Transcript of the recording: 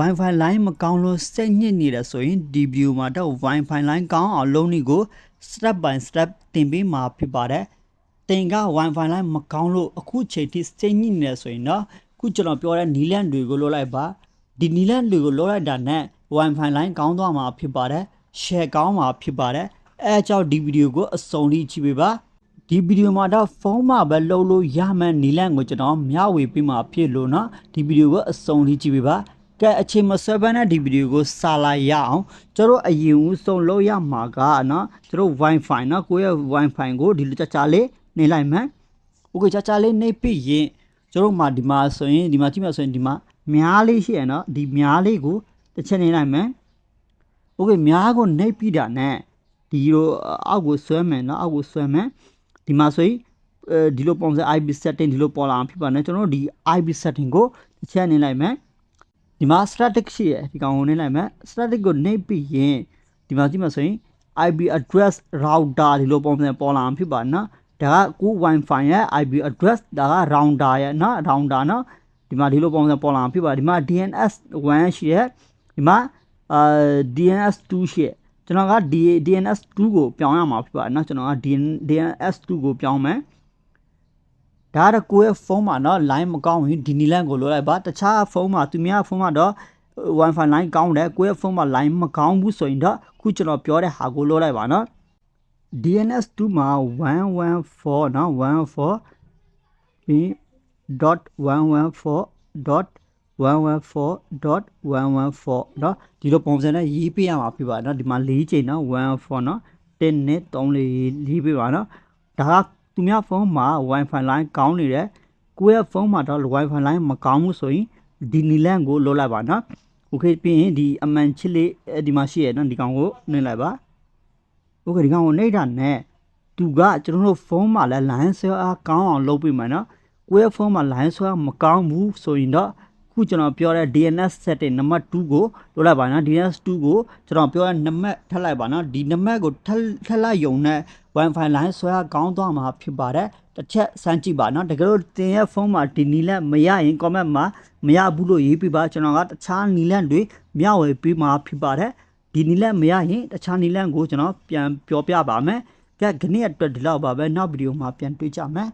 Wi-Fi line မကောင်းလို့စိတ်ညစ်နေတယ်ဆိုရင်ဒီ video မှာတော့ Wi-Fi line ကောင်းအောင်လုပ်နည်းကို step by step သင်ပေးမှာဖြစ်ပါတယ်။သင်က Wi-Fi line မကောင်းလို့အခုချိန်ထိစိတ်ညစ်နေတယ်ဆိုရင်တော့ခုကျွန်တော်ပြောတဲ့နီလန့်တွေကိုလုပ်လိုက်ပါဒီနီလန့်တွေကိုလုပ်လိုက်တာနဲ့ Wi-Fi line ကောင်းသွားမှာဖြစ်ပါတယ်။ share ကောင်းမှာဖြစ်ပါတယ်။အဲအကြောင်းဒီ video ကိုအဆုံးထိကြည့်ပေးပါ။ ဒီဗီဒီယိုမှာတော့ဖုန်းမှာပဲလုပ်လို့ရမှန်းနီလန့်ကိုကျွန်တော်မျှဝေပေးမှာဖြစ်လို့เนาะဒီဗီဒီယိုကိုအဆုံးထိကြည့်ပေးပါ ကဲအချိန်မဆွဲဘဲနဲ့ဒီဗီဒီယိုကိုစာလိုက်ရအောင်ကျွန်တော်အရင်ဦးဆုံးလုပ်ရမှာကเนาะကျွန်တော် Wi-Fi เนาะကိုယ့်ရဲ့ Wi-Fi ကိုဒီလိုကြာကြာလေးနေလိုက်မယ်โอเคကြာကြာလေးနေပြီးရင်ကျွန်တော်မှာဒီမှာဆိုရင်ဒီမှာကြည့်မှဆိုရင်ဒီမှာများလေးရှိရเนาะဒီများလေးကိုတစ်ချက်နေလိုက်မယ်โอเคများကိုနှိပ်ပြီးတာနဲ့ဒီလိုအောက်ကိုဆွဲမယ်เนาะအောက်ကိုဆွဲမယ်ဒီမှာဆိုရင်အဲဒီလိုပုံစံ IP setting ဒီလိုပေါ်လာအောင်ဖြစ်ပါနဲ့ကျွန်တော်တို့ဒီ IP setting ကိုတစ်ချက်နေလိုက်မယ် ဒီမှာ static ရှိရယ်ဒီကောင်ကိုနှိမ့်လိုက်မယ် static ကိုနှိမ့်ပြီးရင်ဒီမှာကြည့်မှဆိုရင် IP address router ဒီလိုပုံစံပေါ်လာမှာဖြစ်ပါနော်ဒါကကို wifi ရဲ့ IP address ဒါက router ရဲ့နော် router နော်ဒီမှာဒီလိုပုံစံပေါ်လာမှာဖြစ်ပါဒီမှာ DNS 1ရှိရယ်ဒီမှာအာ DNS 2ရှိရယ်ကျွန်တော်က DNS 2ကိုပြောင်းရမှာဖြစ်ပါနော်ကျွန်တော်က DNS 2ကိုပြောင်းမယ် ဒါကတော့ကိုယ့်ရဲ့ဖုန်းမှာเนาะ line မကောင်းရင်ဒီနီလန့်ကိုလိုလိုက်ပါတခြားဖုန်းမှာသူများဖုန်းမှာတော့ Wi-Fi line ကောင်းတယ်ကိုယ့်ရဲ့ဖုန်းမှာ line မကောင်းဘူးဆိုရင်တော့ခုကျွန်တော်ပြောတဲ့ဟာကိုလိုလိုက်ပါเนาะ DNS 2မှာ114เนาะ114ပြီး .114.114.114เนาะဒီလိုပုံစံနဲ့ရေးပေးရမှာဖြစ်ပါเนาะဒီမှာ၄ချိန်เนาะ114เนาะ1နဲ့3လေးရေးပေးပါเนาะဒါက သူများဖုန်းမှာ Wi-Fi line ကောင်းနေတယ်ကိုယ့်ရဲ့ဖုန်းမှာတော့ Wi-Fi line မကောင်းဘူးဆိုရင်ဒီနီလန့်ကိုလိုလိုက်ပါเนาะโอเคပြီးရင်ဒီအမှန်ချစ်လေးဒီမှာရှိရเนาะဒီကောင်ကိုနှိမ့်လိုက်ပါโอเคဒီကောင်ကိုနှိမ့်တာနဲ့သူကကျွန်တော်တို့ဖုန်းမှာလည်း line ဆွဲအားကောင်းအောင်လုပ်ပေးမှာเนาะကိုယ့်ရဲ့ဖုန်းမှာ line ဆွဲမကောင်းဘူးဆိုရင်တော့ခုကျွန်တော်ပြောတဲ့ DNS setting နံပါတ်2ကိုလိုလိုက်ပါနော် DNS 2ကိုကျွန်တော်ပြောတဲ့နံပါတ်ထပ်လိုက်ပါနော်ဒီနံပါတ်ကိုထပ်ထပ်လိုက်ယုံနဲ့ Wi-Fi line ဆွဲကောင်းသွားမှာဖြစ်ပါတယ်တစ်ချက်စမ်းကြည့်ပါနော်တကယ်လို့တင်ရဲ့ဖုန်းမှာဒီနီလန့်မရရင် comment မှာမရဘူးလို့ရေးပြပါကျွန်တော်ကတခြားနီလန့်တွေမျှဝေပေးမှာဖြစ်ပါတယ်ဒီနီလန့်မရရင်တခြားနီလန့်ကိုကျွန်တော်ပြန်ပြောပြပါမယ်ကဲခဏအတွက်ဒီလောက်ပါပဲနောက်ဗီဒီယိုမှာပြန်တွေ့ကြမယ်